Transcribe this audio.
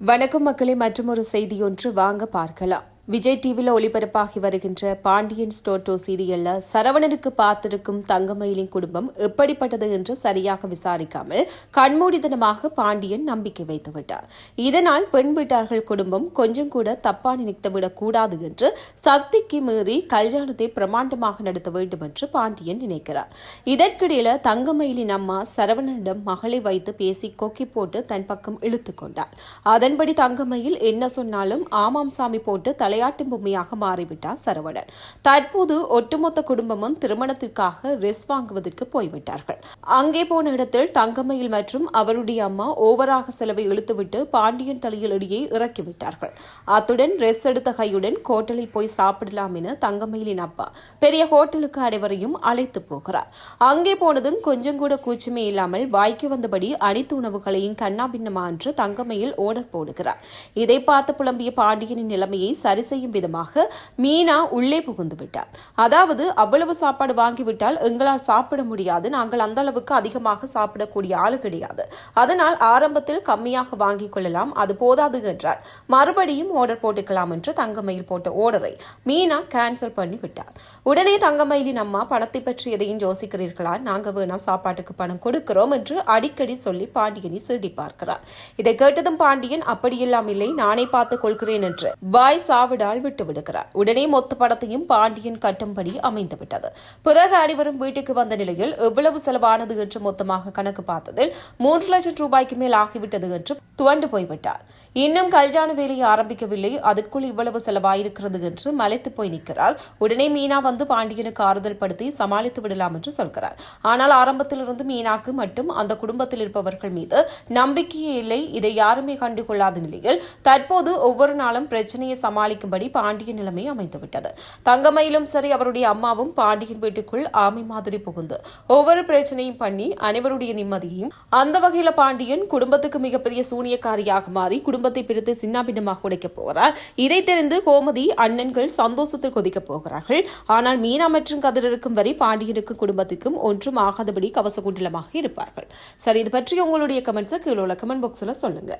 வணக்கம் மக்களை மற்றும் செய்தி ஒன்று வாங்க பார்க்கலாம். விஜய் டிவியில் ஒளிபரப்பாகி வருகின்ற பாண்டியன் ஸ்டோட்டோ சீரியல்ல சரவணனுக்கு பார்த்திருக்கும் தங்கமயிலின் குடும்பம் எப்படிப்பட்டது என்று சரியாக விசாரிக்காமல் கண்மூடிதனமாக பாண்டியன் நம்பிக்கை வைத்து விட்டார். இதனால் பெண் வீட்டார்கள் குடும்பம் கொஞ்சம் கூட தப்பா நினைத்துவிடக் கூடாது என்று சக்திக்கு மீறி கல்யாணத்தை பிரமாண்டமாக நடத்த வேண்டும் என்று பாண்டியன் நினைக்கிறார். இதற்கிடையில தங்கமயிலின் அம்மா சரவணனிடம் மகளை வைத்து பேசி கொக்கி போட்டு தன் பக்கம் இழுத்துக்கொண்டார் அதன்படி தங்கமயில் என்ன சொன்னாலும் ஆமாம் சாமி போட்டு தலை விளையாட்டு பொம்மையாக மாறிவிட்டார் சரவணன். தற்போது ஒட்டுமொத்த குடும்பமும் திருமணத்திற்காக ரெஸ் வாங்குவதற்கு போய்விட்டார்கள். அங்கே போன இடத்தில் தங்கமயில் மற்றும் அவருடைய அம்மா ஓவராக செலவை இழுத்துவிட்டு பாண்டியன் தலையில் இடையே இறக்கிவிட்டார்கள். அத்துடன் ரெஸ் எடுத்த கையுடன் ஹோட்டலில் போய் சாப்பிடலாம் என தங்கமயிலின் அப்பா பெரிய ஹோட்டலுக்கு அனைவரையும் அழைத்து போகிறார். அங்கே போனதும் கொஞ்சம் கூட கூச்சமே இல்லாமல் வாய்க்கு வந்தபடி அனைத்து உணவுகளையும் கண்ணா பின்னமா என்று தங்கமயில் ஓடர் போடுகிறார். இதை பார்த்து புலம்பிய பாண்டியனின் நிலைமையை சரி செய்யும் விதமாக மீனா உள்ளே புகுந்து விட்டார். அதாவது அவ்வளவு சாப்பாடு வாங்கிவிட்டால் எங்களால் சாப்பிட முடியாது. நாங்கள் அந்த அளவுக்கு அதிகமாக சாப்பிடக்கூடிய ஆளு கிடையாது. அதனால் ஆரம்பத்தில் கம்மியாக வாங்கிக் கொள்ளலாம். அது போதாது என்றார். மறுபடியும் ஆர்டர் போட்டுக்கலாம் என்று தங்கமயில் போட்ட ஆர்டரை மீனா கேன்சல் பண்ணி விட்டார். உடனே தங்கமயிலின் அம்மா பணத்தை பற்றி எதையும் யோசிக்கிறீர்களா? நாங்கள் வேணா சாப்பாட்டுக்கு பணம் கொடுக்கிறோம் என்று அடிக்கடி சொல்லி பாண்டியனை சீண்டி பார்க்கிறார் இதை கேட்டதும் பாண்டியன் அப்படியெல்லாம் இல்லை. நானே பார்த்துக் கொள்கிறேன் என்று பாய் சாவிடால் விட்டு விடுகிறார். உடனே மொத்த படத்தையும் பாண்டியன் கட்டும்படி அமைந்துவிட்டது. பிறகு அனைவரும் வீட்டுக்கு வந்த நிலையில் எவ்வளவு செலவானது என்று மொத்தமாக கணக்கு பார்த்ததில் மூன்று லட்சம் ரூபாய்க்கு மேல் ஆகிவிட்டது என்று துவண்டு போய்விட்டார். இன்னும் கல்யாண வேலையை ஆரம்பிக்கவில்லை. அதற்குள் இவ்வளவு செலவாயிருக்கிறது என்று மலைத்து போய் நிற்கிறார். உடனே மீனா வந்து பாண்டியனுக்கு ஆறுதல் படுத்தி சமாளித்து விடலாம் என்று சொல்கிறார். ஆனால் ஆரம்பத்திலிருந்து மீனாக்கு மட்டும் அந்த குடும்பத்தில் இருப்பவர்கள் மீது நம்பிக்கையே இல்லை. இதை யாருமே கண்டுகொள்ளாத நிலையில் தற்போது ஒவ்வொரு நாளும் பிரச்சனையை சமாளிக்கும்படி பாண்டியன் நிலைமை அமைந்துவிட்டது. தங்கமயிலும் சரி அவருடைய அம்மாவும் பாண்டியன் வீட்டுக்குள் ஆமை மாதிரி புகுந்து ஒவ்வொரு பிரச்சனையும் பண்ணி அனைவருடைய நிம்மதியையும் அந்த வகையில பாண்டியன் குடும்பத்துக்கு மிகப்பெரிய சூனியக்காரியாக மாறி குடும்பத்தை பிரித்து சின்னாபின்னமாக உடைக்கப் போகிறார். இதை தெரிந்து கோமதி அண்ணன்கள் சந்தோஷத்தில் கொதிக்கப் போகிறார்கள். ஆனால் மீனா மற்றும் கதிர் இருக்கும் வரை பாண்டியனுக்கும் குடும்பத்துக்கும் ஒன்றும் ஆகாதபடி கவச குண்டலமாக இருப்பார்கள். சரி இது பற்றி உங்களுடைய கமெண்ட்ஸை கீழே உள்ள கமெண்ட் பாக்ஸில் சொல்லுங்க.